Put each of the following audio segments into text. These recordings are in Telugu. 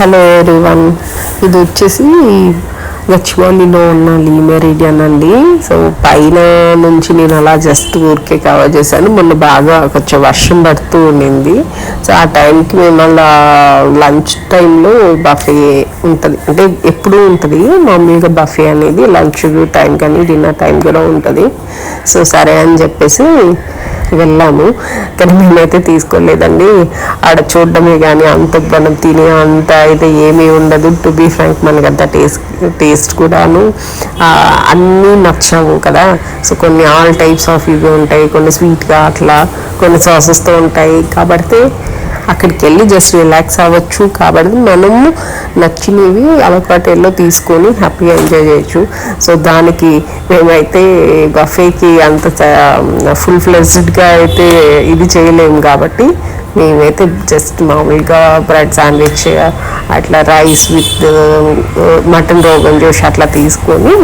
హలో వన్ ఇది వచ్చేసి గచ్చిబౌలిలో ఉన్న లీ మెరిడియన్ అండి. సో పైన నుంచి నేను అలా జస్ట్ ఊరికే కవర్ చేశాను. మొన్న బాగా కొంచెం వర్షం పడుతూ ఉండింది. సో ఆ టైంకి మేము అలా లంచ్ టైంలో బఫే ఉంటుంది. అంటే ఎప్పుడూ ఉంటుంది. మామూలుగా బఫే అనేది లంచ్ టైం కానీ డిన్నర్ టైం కూడా ఉంటుంది. సో సరే అని చెప్పేసి వెళ్ళాము. కానీ మేమైతే తీసుకోలేదండి. ఆడ చూడడమే కానీ అంత మనం తినే అంత అయితే ఏమీ ఉండదు. టు బీ ఫ్రాంక్ మనకంత టేస్ట్ టేస్ట్ కూడాను అన్నీ నచ్చవు కదా. సో కొన్ని ఆల్ టైప్స్ ఆఫ్ ఇవి ఉంటాయి. కొన్ని స్వీట్గా అట్లా కొన్ని సాసెస్తో ఉంటాయి. కాబట్టి అక్కడికి వెళ్ళి జస్ట్ రిలాక్స్ అవ్వచ్చు. కాబట్టి మనము నచ్చినవి అవకాటేల్లో తీసుకొని హ్యాపీగా ఎంజాయ్ చేయొచ్చు. సో దానికి మేమైతే బఫేకి అంత ఫుల్ ఫ్లెజ్డ్గా అయితే ఇది చేయలేము కాబట్టి మేమైతే జస్ట్ మామూలుగా బ్రెడ్ శాండ్విచ్ అట్లా rice with mutton rogan josh అట్లా తీసుకొని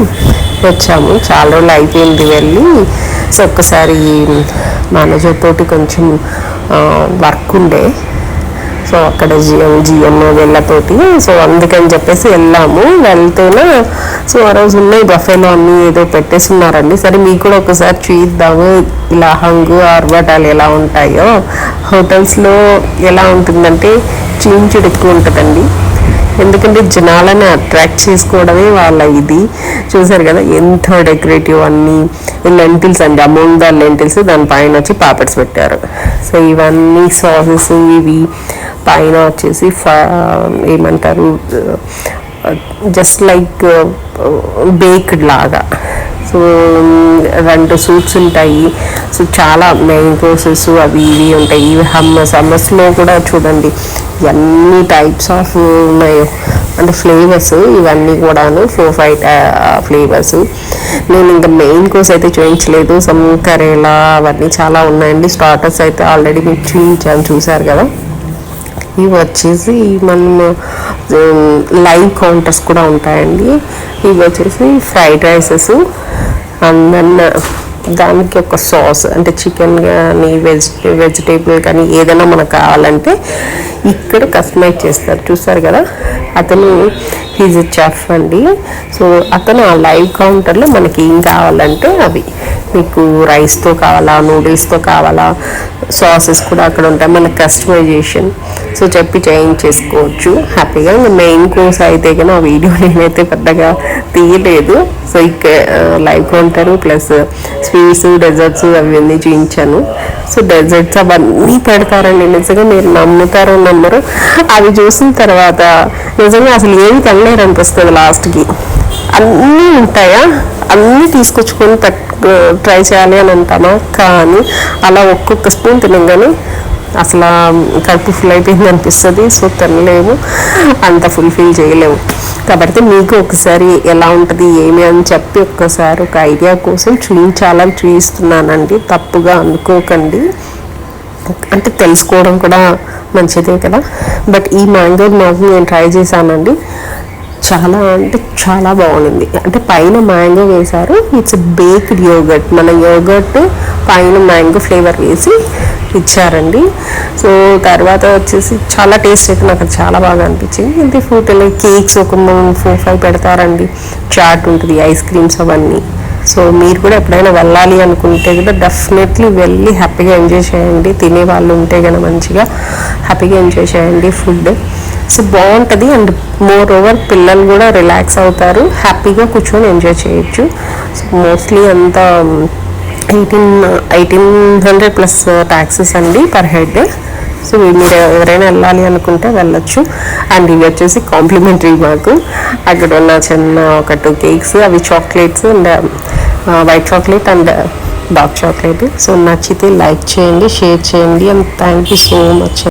వచ్చాము. చాలా రోజులు అయిపోయింది వెళ్ళి. సో ఒక్కసారి మేనేజర్ తోటి కొంచెం వర్క్ ఉండే. సో అక్కడ జిఎం జిఎం వెళ్ళతోటి. సో అందుకని చెప్పేసి వెళ్ళాము. వెళ్తేనే సో ఆ రోజు ఉన్నాయి బఫేలో అన్ని ఏదో పెట్టేసి ఉన్నారండి సరే మీకు కూడా ఒకసారి చూద్దాము ఇలా హంగు ఆర్బటాలు ఎలా ఉంటాయో. హోటల్స్లో ఎలా ఉంటుందంటే చీంచుడు ఎక్కువ ఉంటుందండి. ఎందుకంటే జనాలని అట్రాక్ట్ చేసుకోవడమే వాళ్ళ ఇది. చూసారు కదా ఎంత డెకరేటివ్ అన్ని లెంటిల్స్ అండి అమౌంట్ ద లెంటిల్స్ దానిపైన వచ్చి పాపెట్స్ పెట్టారు. సో ఇవన్నీ సాసెస్ ఇవి పైన వచ్చేసి ఫ- ఏమంటారు జస్ట్ లైక్ బేక్డ్ లాగా. సో um, రెండు సూట్స్ ఉంటాయి. సో చాలా మెయిన్ కోర్సెస్ అవి ఇవి ఉంటాయి. ఇవి హమ్మస్ హమ్మస్లో కూడా చూడండి. ఎన్ని టైప్స్ ఆఫ్ ఉన్నాయో. అంటే ఫ్లేవర్స్ ఇవన్నీ కూడాను ఫోర్ ఫైవ్ ఫ్లేవర్స్ నేను ఇంకా మెయిన్ కోర్స్ అయితే చూపించలేదు సమ్ కరేలా అవన్నీ చాలా ఉన్నాయండి. స్టార్టర్స్ అయితే ఆల్రెడీ మీకు చూపించాను చూసారు కదా. ఇవి వచ్చేసి మనం లైవ్ కౌంటర్స్ కూడా ఉంటాయండి. ఇవి వచ్చేసి ఫ్రైడ్ రైసెస్ దెన్ దానికి ఒక సాస్ అంటే చికెన్ కానీ వెజ్ వెజిటేబుల్ కానీ ఏదైనా మనకు కావాలంటే ఇక్కడ కస్టమైజ్ చేస్తారు. చూస్తారు కదా? అతను హీజ్ చెఫ్ అండి. సో అతను ఆ లైవ్ కౌంటర్లో మనకి ఏం కావాలంటే అవి. మీకు రైస్తో కావాలా నూడిల్స్తో కావాలా సాసెస్ కూడా అక్కడ ఉంటాయి. మన కస్టమైజేషన్ సో చెప్పి చేయించేసుకోవచ్చు. హ్యాపీగా మెయిన్ కోర్స్ అయితే కానీ ఆ వీడియో నేనైతే పెద్దగా తీయలేదు. సో ఇక live counter plus sweets desserts అవన్నీ చూపించాను సో డెజర్ట్స్ అవన్నీ పెడతారండి. నిజంగా మీరు నమ్ముతారో నమ్మరు అవి చూసిన తర్వాత నిజంగా అసలు ఏమి తినలేరు అనిపిస్తుంది లాస్ట్కి అన్నీ ఉంటాయా? అన్నీ తీసుకొచ్చుకొని ట్రై చేయాలి అని అంటామా? కానీ అలా ఒక్కొక్క స్పూన్ తినగానే అసలు కడుపు ఫుల్ అయిపోయింది అనిపిస్తుంది. సో తినలేము. అంత ఫుల్ఫిల్ చేయలేము. కాబట్టి మీకు ఒకసారి ఎలా ఉంటుంది ఏమి అని చెప్పి ఒక్కసారి ఒక ఐడియా కోసం చూపించాలని చూపిస్తున్నానండి తప్పుగా అనుకోకండి. అంటే తెలుసుకోవడం కూడా మంచిదే కదా. బట్ ఈ మ్యాంగో మాకు నేను ట్రై చేశానండి. చాలా అంటే చాలా బాగుంది. అంటే పైన మ్యాంగో వేశారు. It's baked yogurt. మన యోగర్ట్ పైన మ్యాంగో ఫ్లేవర్ వేసి ఇచ్చారండి. సో తర్వాత వచ్చేసి చాలా టేస్ట్ అయితే నాకు చాలా బాగా అనిపించింది. ఇది ఫుడ్ కేక్స్ ఒక ఫోర్ ఫైవ్ పెడతారండి. చాట్ ఉంటుంది ఐస్ క్రీమ్స్ అవన్నీ. సో మీరు కూడా ఎప్పుడైనా వెళ్ళాలి అనుకుంటే కూడా డెఫినెట్లీ వెళ్ళి హ్యాపీగా ఎంజాయ్ చేయండి. తినే వాళ్ళు ఉంటే కనుక మంచిగా హ్యాపీగా ఎంజాయ్ చేయండి ఫుడ్. సో బాగుంటుంది అండ్ మోర్ ఓవర్ పిల్లలు కూడా రిలాక్స్ అవుతారు. హ్యాపీగా కూర్చొని ఎంజాయ్ చేయొచ్చు. సో మోస్ట్లీ అంతా eighteen eighteen hundred plus taxes అండి పర్ హెడ్ సో మీరు ఎవరైనా వెళ్ళాలి అనుకుంటే వెళ్ళొచ్చు. అండ్ ఇవి వచ్చేసి కాంప్లిమెంటరీ మాకు. అక్కడ ఉన్న చిన్న ఒక టూ కేక్స్ అవి chocolates and white chocolate and dark chocolate so నచ్చితే లైక్ చేయండి షేర్ చేయండి and thank you so much